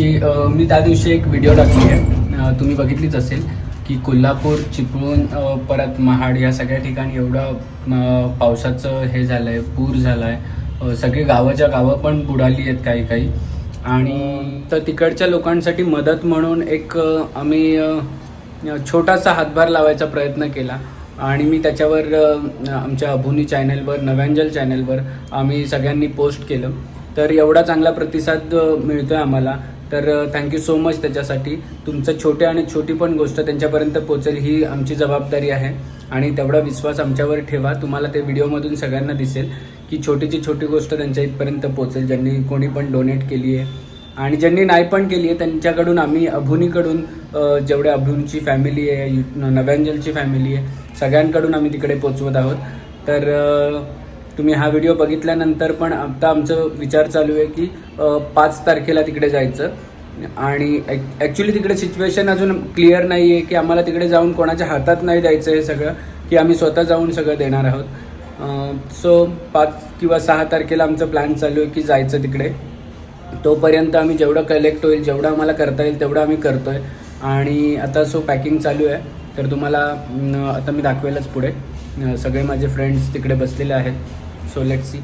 दिवशी मी त्या दिवशी एक व्हिडिओ टाकली आहे. तुम्ही बघितलीच असेल की कोल्हापूर चिपळूण परत महाड या सगळ्या ठिकाणी एवढं पावसाचं हे झालं आहे पूर झाला आहे सगळे गावाच्या गावं पण बुडाली आहेत काही काही. आणि तर तिकडच्या लोकांसाठी मदत म्हणून एक आम्ही छोटासा हातभार लावायचा प्रयत्न केला. आणि मी त्याच्यावर आमच्या अभुनी चॅनलवर नव्यांजल चॅनलवर आम्ही सगळ्यांनी पोस्ट केलं. तर एवढा चांगला प्रतिसाद मिळतो मिळतोय आम्हाला. तर थँक्यू सो मच त्याच्यासाठी. तुमचं छोट्या आणि छोटी पण गोष्ट त्यांच्यापर्यंत पोचेल ही आमची जबाबदारी आहे. आणि तेवढा विश्वास आमच्यावर ठेवा. तुम्हाला ते व्हिडिओमधून सगळ्यांना दिसेल की छोटीची छोटी गोष्ट त्यांच्या इथपर्यंत पोचेल ज्यांनी कोणी पण डोनेट केली आहे. आणि ज्यांनी नाही पण केली आहे त्यांच्याकडून आम्ही अभुनीकडून जेवढ्या अभुनीची फॅमिली आहे यु- नव्यांजलची फॅमिली आहे सगळ्यांकडून आम्ही तिकडे पोचवत आहोत. तर तुम्ही हा व्हिडिओ बघितल्यानंतर पण आता आमचं विचार चालू आहे की पाच तारखेला तिकडे जायचं. आणि ॲक्च्युली तिकडे सिच्युएशन अजून क्लिअर नाही आहे की आम्हाला तिकडे जाऊन कोणाच्या हातात नाही द्यायचं हे सगळं की आम्ही स्वतः जाऊन सगळं देणार आहोत. सो पाच किंवा सहा तारखेला आमचं प्लॅन चालू आहे की जायचं तिकडे. तोपर्यंत आम्ही जेवढं कलेक्ट होईल जेवढं आम्हाला करता येईल तेवढं आम्ही करतो आहे आणि आता सो पॅकिंग चालू आहे. तर तुम्हाला आता मी दाखवेलच पुढे. सगळे माझे फ्रेंड्स तिकडे बसलेले आहेत. सो लेट सी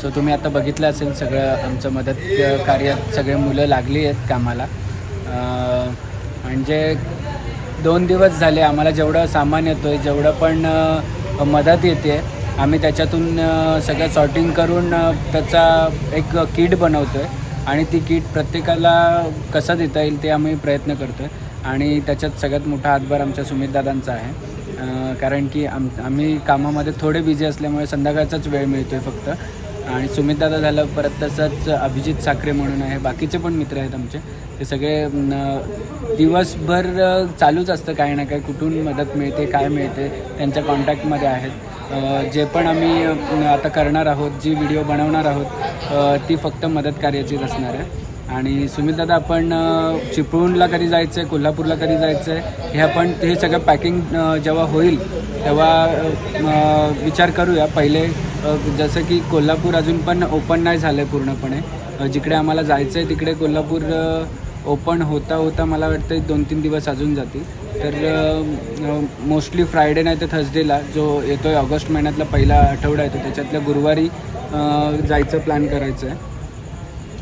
सो तुम्ही आता बघितलं असेल सगळं आमचं मदत कार्यात सगळे मुलं लागली आहेत कामाला. म्हणजे दोन दिवस झाले आम्हाला जेवढं सामान येतो आहे जेवढं पण मदत येते आम्ही त्याच्यातून सगळं सॉर्टिंग करून त्याचा एक किट बनवतो आहे आणि ती किट प्रत्येकाला कसं देता येईल ते आम्ही प्रयत्न करतो आहे आणि त्याच्यात सगळ्यात मोठा हातभार आमच्या सुमितदादांचा आहे. कारण की आम आम्ही कामामध्ये थोडे बिझी असल्यामुळे संध्याकाळचाच वेळ मिळतो आहे फक्त. आणि सुमितदादा झालं परत तसंच अभिजित साखरे म्हणून आहे. बाकीचे पण मित्र आहेत आमचे. ते सगळे दिवसभर चालूच असतं काही ना काही. कुठून मदत मिळते काय मिळते त्यांच्या कॉन्टॅक्टमध्ये आहेत. जे पण आम्ही आता करणार आहोत जी व्हिडिओ बनवणार आहोत ती फक्त मदत कार्याचीच असणार आहे. आणि सुमित दादा आपण चिपळूणला कधी जायचं आहे कोल्हापूरला कधी जायचं आहे हे आपण हे सगळं पॅकिंग जेव्हा होईल तेव्हा विचार करूया. पहिले जसं की कोल्हापूर अजून पण ओपन नाही झालं आहे पूर्णपणे जिकडे आम्हाला जायचं आहे तिकडे कोल्हापूर ओपन होता होता मला वाटतं दोन तीन दिवस अजून जातील. तर मोस्टली फ्रायडे नाही तर थर्सडेला जो येतो आहे ऑगस्ट महिन्यातला पहिला आठवडा येतो त्याच्यातल्या गुरुवारी जायचं प्लॅन करायचं आहे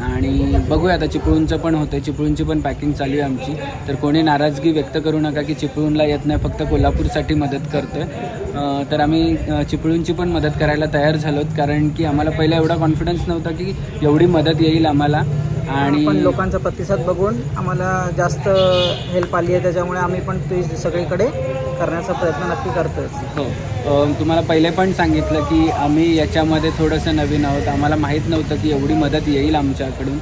आणि बघूया आता चिपळूणचं पण होतं चिपळूणची पण पॅकिंग चालू आहे आमची. तर कोणी नाराजगी व्यक्त करू नका की चिपळूणला येत नाही फक्त कोल्हापूरसाठी मदत करतो आहे तर आम्ही चिपळूणची पण मदत करायला तयार झालोत कारण की आम्हाला पहिला एवढा कॉन्फिडन्स नव्हता की एवढी मदत येईल आम्हाला. आणि पण लोकांचा प्रतिसाद बघून आम्हाला जास्त हेल्प आली आहे त्याच्यामुळे आम्ही पण ते सगळीकडे करण्याचा प्रयत्न नक्की करतोच हो. तुम्हाला पहिले पण सांगितलं की आम्ही याच्यामध्ये थोडंसं नवीन आहोत. आम्हाला माहीत नव्हतं की एवढी मदत येईल आमच्याकडून.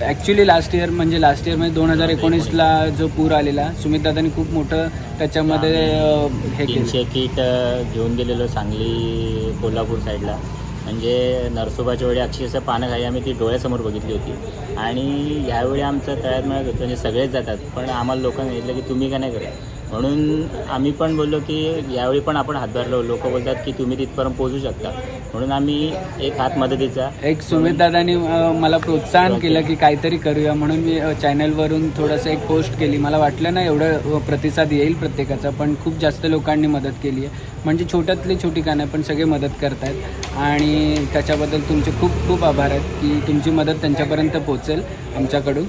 ॲक्च्युली लास्ट इयर म्हणजे लास्ट इयरमध्ये दोन हजार एकोणीसला जो पूर आलेला सुमित दादांनी खूप मोठं त्याच्यामध्ये हे केलं. तीनशे किट अ, घेऊन गेलेलो सांगली कोल्हापूर साईडला म्हणजे नरसोबाच्या वेळी अक्षरशः पानं खाली आम्ही ती डोळ्यासमोर बघितली होती. आणि ह्यावेळी आमचं तळ्यात मिळत होतं म्हणजे सगळेच जातात. पण आम्हाला लोकांना सांगितलं की तुम्ही का नाही करत? म्हणून आम्ही पण बोललो की यावेळी पण आपण हातभार लावू लोक बोलतात की तुम्ही तिथपर्यंत पोहोचू शकता. म्हणून आम्ही एक हात मदतीचा एक सुमित दादानी मला प्रोत्साहन केलं की काहीतरी करूया म्हणून मी चॅनलवरून थोडंसं एक पोस्ट केली. मला वाटलं ना एवढं प्रतिसाद येईल प्रत्येकाचा पण खूप जास्त लोकांनी मदत केली आहे. म्हणजे छोट्यातली छोटी का नाही पण सगळे मदत करतायत. आणि त्याच्याबद्दल तुमचे खूप खूप आभार आहेत की तुमची मदत त्यांच्यापर्यंत पोचेल आमच्याकडून.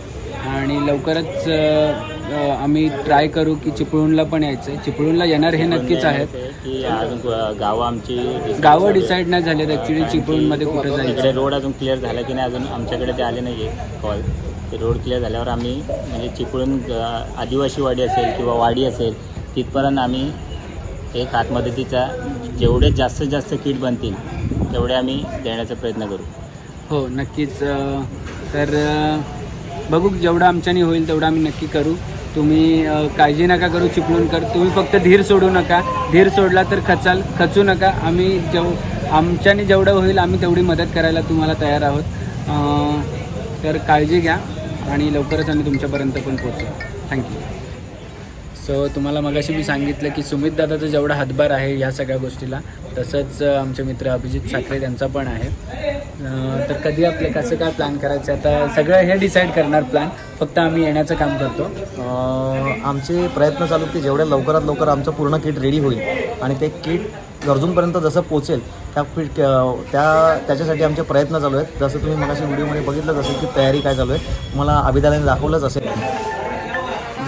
आणि लवकरच आम्ही ट्राय करू की चिपळूणला पण यायचं आहे चिपळूणला येणार हे नक्कीच आहेत. की अजून गावं आमची गावं. डिसाईड नाही झालेत. ॲक्च्युली चिपळूणमध्ये कुठं इकडे जायचं? रोड अजून क्लिअर झाला की नाही? अजून आमच्याकडे ते आले नाही आहे कॉल ते रोड क्लिअर झाल्यावर आम्ही म्हणजे चिपळूण आदिवासी वाडी असेल किंवा वाडी असेल तिथपर्यंत आम्ही एक हातमदतीचा जेवढे जास्तीत जास्त किट बनतील तेवढे आम्ही देण्याचा प्रयत्न करू. हो नक्कीच. अ, तर अ, बघू जेवढं आमच्याने होईल तेवढं आम्ही नक्की करू. तुम्ही काळजी नका करू चिपळूणकर तुम्ही फक्त धीर सोडू नका. धीर सोडला तर खचाल खचू नका. आम्ही जेव आमच्याने जेवढं होईल आम्ही तेवढी मदत करायला तुम्हाला तयार आहोत. तर काळजी घ्या आणि लवकरच आम्ही तुमच्यापर्यंत पण पोहोचू. थँक्यू सो तुम्हाला मगाशी मी सांगितलं की सुमित दादाचा जेवढा हातभार आहे या सगळ्या गोष्टीला तसंच आमचे मित्र अभिजित साखरे त्यांचा पण आहे. तर कधी आपले कसं काय प्लॅन करायचं आता सगळं हे डिसाईड करणार प्लॅन फक्त आम्ही येण्याचं काम करतो. आमचे प्रयत्न चालू आहेत की जेवढ्या लवकरात लवकर आमचं पूर्ण किट रेडी होईल आणि ते किट गरजूंपर्यंत जसं पोचेल त्या किट त्या त्याच्यासाठी आमचे प्रयत्न चालू आहेत. जसं तुम्ही मगाशी व्हिडिओमध्ये बघितलंच असेल की तयारी काय चालू आहे मला अभिदालाने दाखवलंच असेल.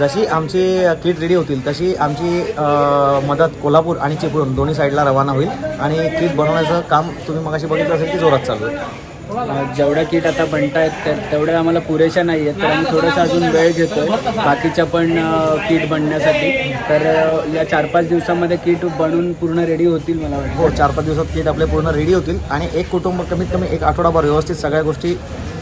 जशी आमची किट रेडी होतील तशी आमची मदत कोल्हापूर आणि चिपळूण दोन्ही साईडला रवाना होईल. आणि किट बनवण्याचं काम तुम्ही मगाशी बघितलं असेल की जोरात चालू आहे. जेवढ्या किट आता बनतायत त्या तेवढ्या आम्हाला पुरेशा नाही आहेत तर आम्ही थोडंसं अजून वेळ घेतो आहे बाकीच्या पण किट बनण्यासाठी. तर या चार पाच दिवसामध्ये किट बनून पूर्ण रेडी होतील मला वाटतं. हो चार पाच दिवसात किट आपले पूर्ण रेडी होतील. आणि एक कुटुंब कमीत कमी एक आठवडाभर व्यवस्थित सगळ्या गोष्टी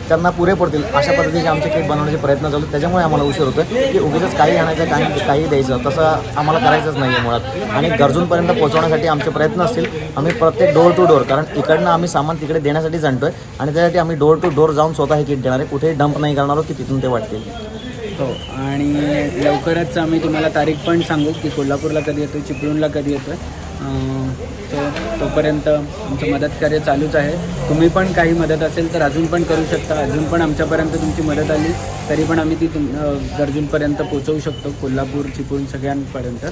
त्यांना पुरे पडतील अशा पद्धतीचे आमचे केक बनवण्याचे प्रयत्न चालू त्याच्यामुळे आम्हाला उशीर होतो की उगीच काही आणायचं काही काही द्यायचं. तसं आम्हाला करायचंच नाही आहे मुळात. आणि गरजूंपर्यंत पोहोचवण्यासाठी आमचे प्रयत्न असतील आम्ही प्रत्येक डोअर टू डोअर कारण इकडनं आम्ही सामान तिकडे देण्यासाठी जाणतोय आणि त्यासाठी आम्ही डोअर टू डोअर जाऊन स्वतः हे किट देणार आहे. कुठेही डंप नाही करणार आहोत की तिथून ते वाटतील. हो आणि लवकरच आम्ही तुम्हाला तारीख पण सांगू की कोल्हापूरला कधी येतो चिपळूणला कधी येतो सो तोपर्यंत आमचं मदत कार्य चालूच आहे. तुम्ही पण काही मदत असेल तर अजून पण करू शकता. अजून पण आमच्यापर्यंत तुमची मदत आली तरी पण आम्ही ती तुम गरजूंपर्यंत पोचवू शकतो कोल्हापूर चिपळूण सगळ्यांपर्यंत.